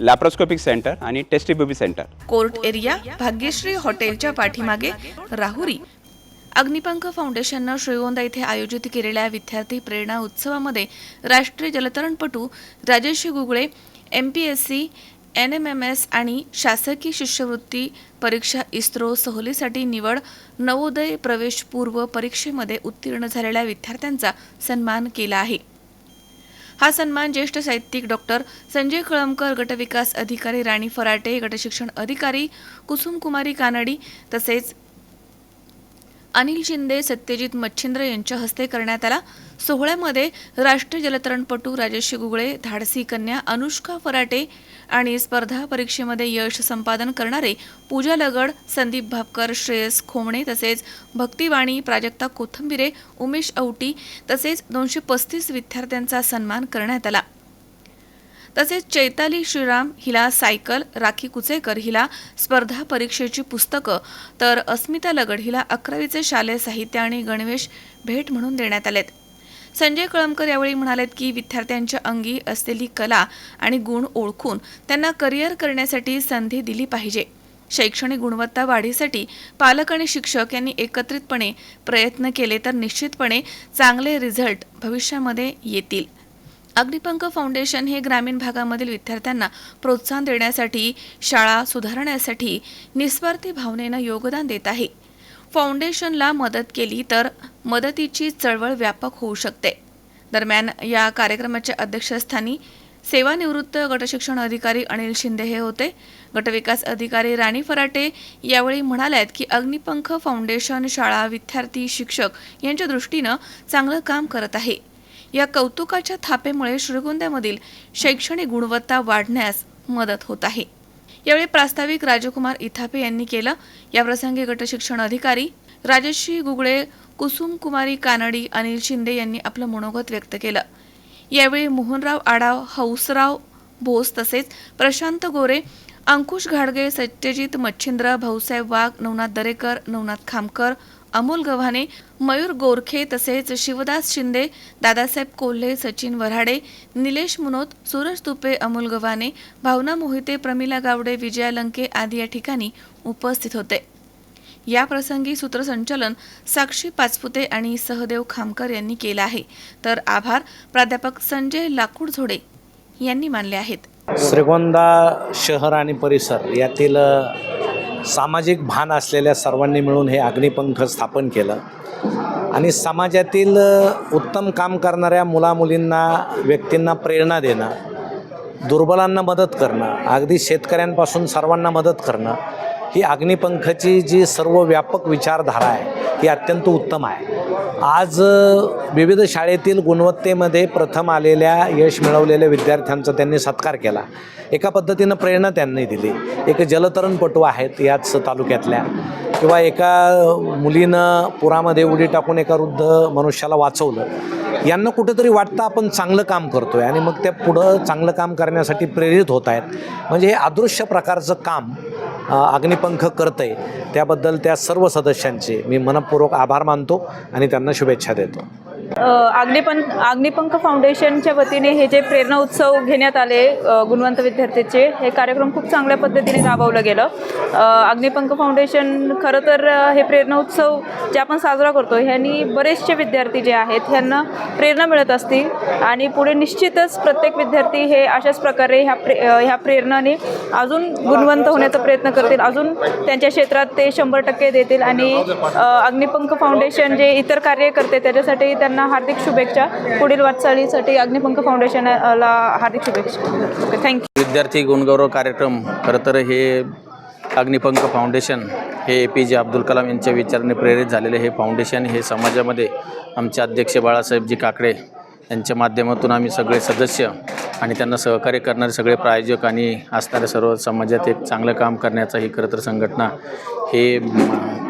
Laparoscopic centre आणि test tube baby centre court area Bhagyashree हॉटेलच्या पाठीमागे राहुरी. अग्निपंख फाउंडेशननं श्रीगोंदा येथे आयोजित केलेल्या विद्यार्थी प्रेरणा उत्सवामध्ये राष्ट्रीय जलतरणपटू Rajesh Gugale M P S C N M M S आणि शासकीय शिष्यवृत्ती परीक्षा इस्रो सहलीसाठी निवड नवोदय प्रवेशपूर्व परीक्षेमध्ये उत्तीर्ण झालेल्या विद्यार्थ्यांचा सन्मान केला आहे. हा सन्मान ज्येष्ठ साहित्यिक डॉक्टर संजय कळमकर गटविकास अधिकारी राणी फराटे गटशिक्षण अधिकारी कुसुम कुमारी कानडी तसेच अनिल शिंदे सत्यजित मच्छिंद्र यांच्या हस्ते करण्यात आला. सोहळ्यामध्ये राष्ट्रीय जलतरणपटू राजश्री गुगळे धाडसी कन्या अनुष्का फराटे आणि स्पर्धा परीक्षेमध्ये यश संपादन करणारे पूजा लगड संदीप भापकर श्रेयस खोमणे तसेच भक्तिवाणी प्राजक्ता कोथंबिरे उमेश औटी तसेच दोनशे पस्तीस विद्यार्थ्यांचा सन्मान करण्यात आला. तसेच चैताली श्रीराम हिला सायकल राखी कुचेकर हिला स्पर्धा परीक्षेची पुस्तकं तर अस्मिता लगड हिला अकरावीचे शालेय साहित्य आणि गणवेश भेट म्हणून देण्यात आलेत. संजय कळमकर यावेळी म्हणालेत की विद्यार्थ्यांच्या अंगी असलेली कला आणि गुण ओळखून त्यांना करिअर करण्यासाठी संधी दिली पाहिजे. शैक्षणिक गुणवत्ता वाढीसाठी पालक आणि शिक्षक यांनी एकत्रितपणे प्रयत्न केले तर निश्चितपणे चांगले रिझल्ट भविष्यामध्ये येतील. अग्निपंख फाउंडेशन हे ग्रामीण भागामधील विद्यार्थ्यांना प्रोत्साहन देण्यासाठी शाळा सुधारण्यासाठी निस्वार्थी भावनेनं योगदान देत आहे. फाउंडेशनला मदत केली तर मदतीची चळवळ व्यापक होऊ शकते. दरम्यान या कार्यक्रमाच्या अध्यक्षस्थानी सेवानिवृत्त गटशिक्षण अधिकारी अनिल शिंदे हे होते. गटविकास अधिकारी राणी फराटे यावेळी म्हणाल्यात की अग्निपंख फाउंडेशन शाळा विद्यार्थी शिक्षक यांच्या दृष्टीनं चांगलं काम करत आहे. या कौतुकाच्या थापेमुळे श्रीगोंद्यामधील शैक्षणिक गुणवत्ता वाढण्यास मदत होत आहे. यावेळी प्रास्ताविक राजकुमार इथापे यांनी केलं. याप्रसंगी गटशिक्षण अधिकारी राजश्री गुगळे कुसुम कुमारी कानडी अनिल शिंदे यांनी आपलं मनोगत व्यक्त केलं. यावेळी मोहनराव आडाव हौसराव भोस तसेच प्रशांत गोरे अंकुश घाडगे सत्यजित मच्छिंद्र भाऊसाहेब वाघ नवनाथ दरेकर नवनाथ खामकर अमोल गव्हाणे मयूर गोरखे तसेच शिवदास शिंदे दादासाहेब कोल्हे सचिन वऱ्हाडे निलेश मुनोत सूरज तुपे अमोल गव्हाणे भावना मोहिते प्रमिला गावडे विजया लंके आदी या ठिकाणी उपस्थित होते. या प्रसंगी सूत्रसंचालन साक्षी पाचपुते आणि सहदेव खामकर यांनी केलं आहे. तर आभार प्राध्यापक संजय लाकूडझोडे यांनी मानले आहेत. श्रीगोंदा शहर आणि परिसर यातील सामाजिक भान असलेल्या सर्वांनी मिळून हे अग्निपंख स्थापन केलं. आणि समाजातील उत्तम काम करणाऱ्या मुलामुलींना व्यक्तींना प्रेरणा देणं दुर्बलांना मदत करणं अगदी शेतकऱ्यांपासून सर्वांना मदत करणं ही अग्निपंखची जी सर्व व्यापक विचारधारा आहे ही अत्यंत उत्तम आहे. आज विविध शाळेतील गुणवत्तेमध्ये प्रथम आलेल्या यश मिळवलेल्या विद्यार्थ्यांचा त्यांनी सत्कार केला. एका पद्धतीनं प्रेरणा त्यांनी दिली. एक जलतरणपटू आहेत याच तालुक्यातल्या. किंवा एका मुलीनं पुरामध्ये उडी टाकून एका वृद्ध मनुष्याला वाचवलं. यांना कुठेतरी वाटतं आपण चांगलं काम करतो आहे आणि मग त्या पुढं चांगलं काम करण्यासाठी प्रेरित होत आहेत. म्हणजे हे अदृश्य प्रकारचं काम अग्निपंख करतं आहे त्याबद्दल त्या सर्व सदस्यांचे मी मनपूर्वक आभार मानतो आणि त्यांना शुभेच्छा देतो. अ, अग्निपं अग्निपंख फाउंडेशनच्या वतीने हे जे प्रेरणा उत्सव घेण्यात आले गुणवंत विद्यार्थ्याचे हे कार्यक्रम खूप चांगल्या पद्धतीने राबवलं गेलं. अग्निपंख फाउंडेशन खरं तर हे प्रेरणा उत्सव जे आपण साजरा करतो ह्यांनी बरेचसे विद्यार्थी जे आहेत ह्यांना प्रेरणा मिळत असतील आणि पुढे निश्चितच प्रत्येक विद्यार्थी हे अशाच प्रकारे ह्या प्रे ह्या प्रेरणाने अजून गुणवंत होण्याचा प्रयत्न करतील. अजून त्यांच्या क्षेत्रात ते शंभर टक्के देतील आणि अग्निपंख फाउंडेशन जे इतर कार्य करते त्याच्यासाठी त्यांना हार्दिक शुभेच्छा. पुढील वाटचालीसाठी अग्निपंख फाउंडेशनला हार्दिक शुभेच्छा. ओके थँक्यू विद्यार्थी गुणगौरव कार्यक्रम. खरं तर हे अग्निपंख फाउंडेशन हे ए पी जे अब्दुल कलाम यांच्या विचाराने प्रेरित झालेले हे फाउंडेशन हे समाजामध्ये आमचे अध्यक्ष बाळासाहेबजी काकडे यांच्या माध्यमातून आम्ही सगळे सदस्य आणि त्यांना सहकार्य करणारे सगळे प्रायोजक आणि असणाऱ्या सर्व समाजात एक चांगलं काम करण्याचा ही खरं तर संघटना हे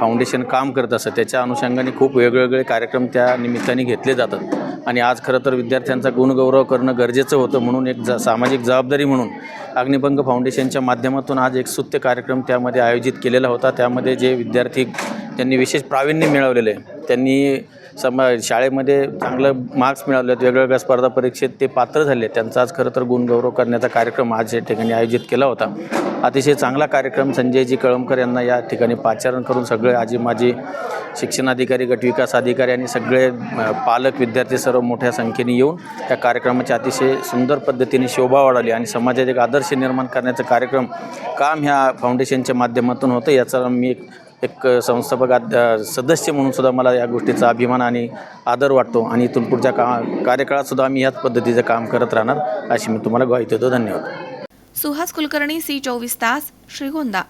फाउंडेशन काम करत असतं. त्याच्या अनुषंगाने खूप वेगवेगळे कार्यक्रम त्या निमित्ताने घेतले जातात. आणि आज खरं तर विद्यार्थ्यांचा गुणगौरव करणं गरजेचं होतं म्हणून एक जा सामाजिक जबाबदारी म्हणून अग्निभंग फाउंडेशनच्या माध्यमातून आज एक सुत्य कार्यक्रम त्यामध्ये आयोजित केलेला होता. त्यामध्ये जे विद्यार्थी त्यांनी विशेष प्रावीण्य मिळवलेलं आहे. त्यांनी समा शाळेमध्ये चांगलं मार्क्स मिळवले आहेत वेगवेगळ्या स्पर्धा परीक्षेत ते पात्र झाले. त्यांचा आज खरं तर गुणगौरव करण्याचा कार्यक्रम आज या ठिकाणी आयोजित केला होता. अतिशय चांगला कार्यक्रम संजयजी कळमकर यांना या ठिकाणी पाचारण करून सगळे आजी माजी शिक्षणाधिकारी गट विकास अधिकारी आणि सगळे पालक विद्यार्थी सर्व मोठ्या संख्येने येऊन त्या कार्यक्रमाची अतिशय सुंदर पद्धतीने शोभा वाढवली आणि समाजात एक आदर्श निर्माण करण्याचं कार्यक्रम काम ह्या फाउंडेशनच्या माध्यमातून होतं. याचा मी एक एक संस्थापक अध्य सदस्य म्हणून सुद्धा मला या गोष्टीचा अभिमान आणि आदर वाटतो. आणि इथून पुढच्या का कार्यकाळात सुद्धा आम्ही याच पद्धतीचं काम करत राहणार अशी मी तुम्हाला ग्वाही देतो. धन्यवाद. सुहास कुलकर्णी सी चोवीस तास श्रीगोंदा.